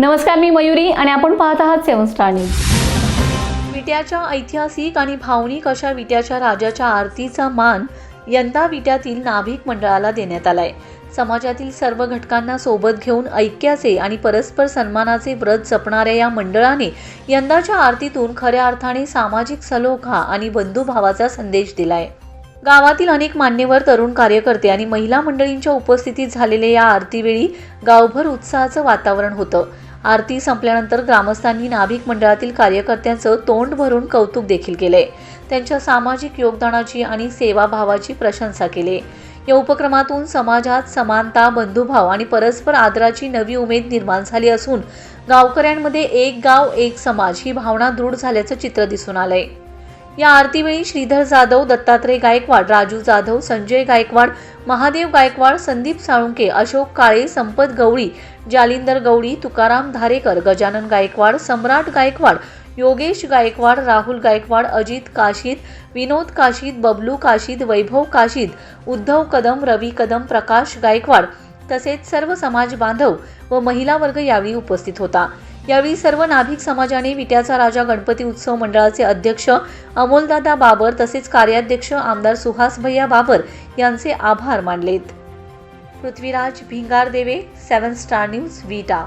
नमस्कार मी मयुरी आणि आपण पाहत आहात सेवन स्टार न्यूज. विट्याच्या ऐतिहासिक आणि भावनिक अशा विट्याच्या राजाच्या आरतीचा मान यंदा विट्यातील नाभिक मंडळाला देण्यात आलाय. समाजातील सर्व घटकांना सोबत घेऊन ऐक्याचे आणि परस्पर सन्मानाचे व्रत जपणाऱ्या या मंडळाने यंदाच्या आरतीतून खऱ्या अर्थाने सामाजिक सलोखा आणि बंधुभावाचा संदेश दिलाय. गावातील अनेक मान्यवर तरुण कार्यकर्ते आणि महिला मंडळींच्या उपस्थितीत झालेल्या या आरतीवेळी गावभर उत्साहाचं वातावरण होतं. आरती संपल्यानंतर ग्रामस्थांनी नाभिक मंडळातील कार्यकर्त्यांचं तोंड भरून कौतुक देखील केले. त्यांच्या सामाजिक योगदानाची आणि सेवाभावाची प्रशंसा केली. या उपक्रमातून समाजात समानता बंधुभाव आणि परस्पर आदराची नवी उमेद निर्माण झाली असून गावकऱ्यांमध्ये एक गाव एक समाज ही भावना दृढ झाल्याचं चित्र दिसून आलंय. या आरतीवेळी श्रीधर जाधव दत्तात्रय गायकवाड राजू जाधव संजय गायकवाड महादेव गायकवाड संदीप साळुंके अशोक काळे संपत गवळी जालिंदर गवळी तुकाराम धारेकर गजानन गायकवाड सम्राट गायकवाड योगेश गायकवाड राहुल गायकवाड अजित काशीद विनोद काशीद बबलू काशीद वैभव काशीद उद्धव कदम रवी कदम प्रकाश गायकवाड तसेच सर्व समाज बांधव व महिला वर्ग यावेळी उपस्थित होता. यावेळी सर्व नाभिक समाजाने विट्याचा राजा गणपती उत्सव मंडळाचे अध्यक्ष अमोलदादा बाबर तसेच कार्याध्यक्ष आमदार सुहास भैया बाबर यांचे आभार मानलेत. Prithviraj Bhingardeve seven star news Vita.